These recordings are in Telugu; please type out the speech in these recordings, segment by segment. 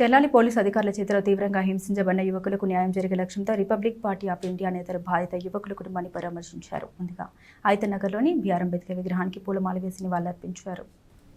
తెల్లాలి పోలీసు అధికారుల చేతిలో తీవ్రంగా హింసించబడిన యువకులకు న్యాయం జరిగే లక్ష్యంతో రిపబ్లిక్ పార్టీ ఆఫ్ ఇండియా నేతలు బాధిత యువకుల కుటుంబాన్ని పరామర్శించారు. ముందుగా ఐతనగర్లోని బీఆర్ అంబేద్కర్ విగ్రహానికి పూలమాల వేసి నివాళులర్పించారు.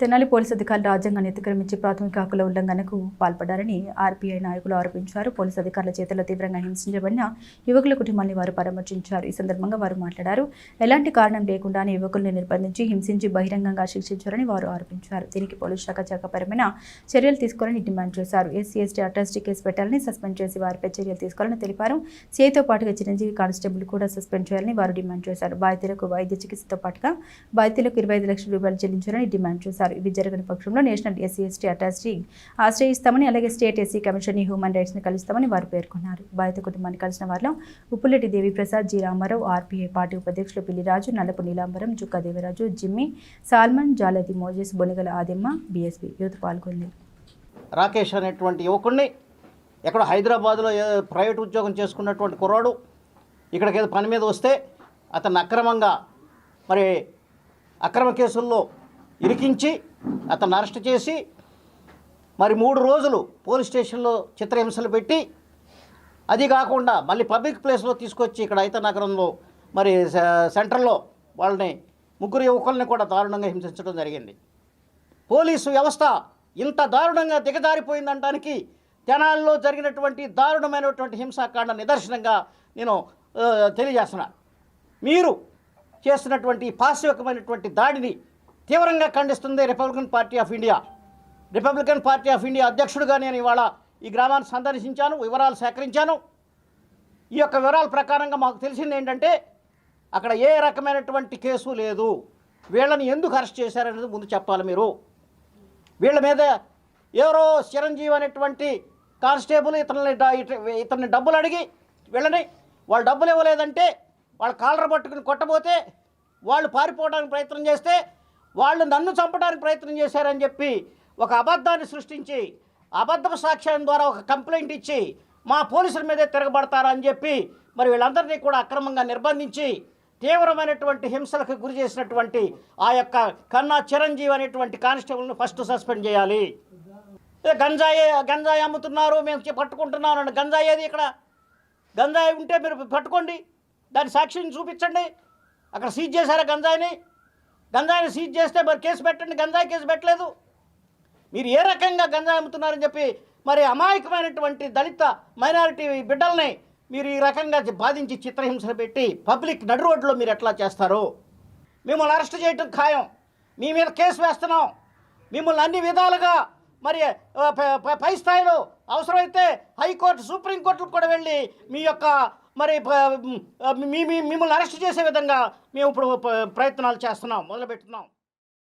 తెనాలి పోలీసు అధికారులు రాజ్యాంగాన్ని అతిక్రమించి ప్రాథమిక హక్కుల ఉల్లంఘనకు పాల్పడ్డారని ఆర్పీఐ నాయకులు ఆరోపించారు. పోలీసు అధికారుల చేతిలో తీవ్రంగా హింసించబడిన యువకుల కుటుంబాన్ని వారు పరామర్శించారు. ఈ సందర్భంగా వారు మాట్లాడారు. ఎలాంటి కారణం లేకుండానే యువకుల్ని నిర్బంధించి హింసించి బహిరంగంగా శిక్షించారని వారు ఆరోపించారు. దీనికి పోలీసు శాఖ చట్టపరమైన చర్యలు తీసుకోవాలని డిమాండ్ చేశారు. ఎస్సీ ఎస్టీ అట్రాసిటీ కేసు పెట్టాలని సస్పెండ్ చేసి వారిపై చర్యలు తీసుకోవాలని తెలిపారు. సీఐతో పాటుగా చిరంజీవి కానిస్టేబుల్ కూడా సస్పెండ్ చేయాలని వారు డిమాండ్ చేశారు. బాధితులకు వైద్య చికిత్సతో పాటుగా బాధితులకు ఇరవై ఐదు లక్షల రూపాయలు చెల్లించాలని డిమాండ్ చేశారు. ఇవి జరగని పక్షంలో నేషనల్ ఎస్సీ ఎస్టీ అటాచీ ఆశ్రయిస్తామని అలాగే స్టేట్ ఎస్సీ కమిషన్ హ్యూమన్ రైట్స్ని కలుస్తామని వారు పేర్కొన్నారు. బాధిత కుటుంబాన్ని కలిసిన వారిలో Uppuleddi Deviprasad G Ramarao RPI party ఉపాధ్యక్షులు పిల్లిరాజు నలపు నీలాంబరం జుక్కా దేవరాజు జిమ్మి salmon Jaladi Moses Bonigala Adimma BSP youth పాల్గొంది. రాకేష్ అనేటువంటి యువకుడిని ఎక్కడో హైదరాబాద్లో ప్రైవేట్ ఉద్యోగం చేసుకున్నటువంటి కుర్రాడు. ఇక్కడికి ఏదో పని మీద వస్తే అతను అక్రమంగా మరి అక్రమ కేసుల్లో ఇరికించి అతన్ని అరెస్ట్ చేసి మరి మూడు రోజులు పోలీస్ స్టేషన్లో చిత్రహింసలు పెట్టి అది కాకుండా మళ్ళీ పబ్లిక్ ప్లేస్లో తీసుకొచ్చి ఇక్కడ అయితే నగరంలో మరి సెంటర్లో వాళ్ళని ముగ్గురు యువకుల్ని కూడా దారుణంగా హింసించడం జరిగింది. పోలీసు వ్యవస్థ ఇంత దారుణంగా దిగజారిపోయిందనడానికి తెనాల్లో జరిగినటువంటి దారుణమైనటువంటి హింసాకాండ నిదర్శనంగా నేను ఆ, తెలియజేస్తున్నా. మీరు చేసినటువంటి పాశ్వికమైనటువంటి దాడిని తీవ్రంగా ఖండిస్తుంది Republican Party of India Republican Party of India అధ్యక్షుడిగా నేను ఇవాళ ఈ గ్రామాన్ని సందర్శించాను వివరాలు సేకరించాను. ఈ యొక్క వివరాల ప్రకారంగా మాకు తెలిసింది ఏంటంటే అక్కడ ఏ రకమైనటువంటి కేసు లేదు. వీళ్ళని ఎందుకు అరెస్ట్ చేశారనేది ముందు చెప్పాలి మీరు. వీళ్ళ మీద ఎవరో చిరంజీవి అనేటువంటి కానిస్టేబుల్ ఇతన్ని ఇతన్ని డబ్బులు అడిగి వీళ్ళని వాళ్ళు డబ్బులు ఇవ్వలేదంటే వాళ్ళ కాలర్ పట్టుకుని కొట్టబోతే వాళ్ళు పారిపోవడానికి ప్రయత్నం చేస్తే వాళ్ళు నన్ను చంపడానికి ప్రయత్నం చేశారని చెప్పి ఒక అబద్ధాన్ని సృష్టించి అబద్ధపు సాక్ష్యం ద్వారా ఒక కంప్లైంట్ ఇచ్చి మా పోలీసుల మీదే తిరగబడతారని చెప్పి మరి వీళ్ళందరినీ కూడా అక్రమంగా నిర్బంధించి తీవ్రమైనటువంటి హింసలకు గురి చేసినటువంటి ఆ యొక్క కన్నా చిరంజీవి అనేటువంటి కానిస్టేబుల్ని ఫస్ట్ సస్పెండ్ చేయాలి. గంజాయి గంజాయి అమ్ముతున్నారు మేము పట్టుకుంటున్నాను అండి గంజాయి ఏది ఇక్కడ? గంజాయి ఉంటే మీరు పట్టుకోండి దాని సాక్షిని చూపించండి అక్కడ సీజ్ చేశారా గంజాయిని? గంజాయిని సీజ్ చేస్తే మరి కేసు పెట్టండి గంజాయి కేసు పెట్టలేదు. మీరు ఏ రకంగా గంజాయి అమ్ముతున్నారని చెప్పి మరి అమాయకమైనటువంటి దళిత మైనారిటీ బిడ్డల్ని మీరు ఈ రకంగా బాధించి చిత్రహింసలు పెట్టి పబ్లిక్ నడు రోడ్లో మీరు ఎట్లా చేస్తారు? మిమ్మల్ని అరెస్ట్ చేయటం ఖాయం. మీ మీద కేసు వేస్తున్నాం. మిమ్మల్ని అన్ని విధాలుగా మరి ప- ప- పై స్థాయిలో అవసరమైతే హైకోర్టు సుప్రీంకోర్టులకు కూడా వెళ్ళి మీ యొక్క మరి మిమ్మల్ని అరెస్ట్ చేసే విధంగా మేము ఇప్పుడు ప్రయత్నాలు చేస్తున్నాం మొదలుపెట్టున్నాం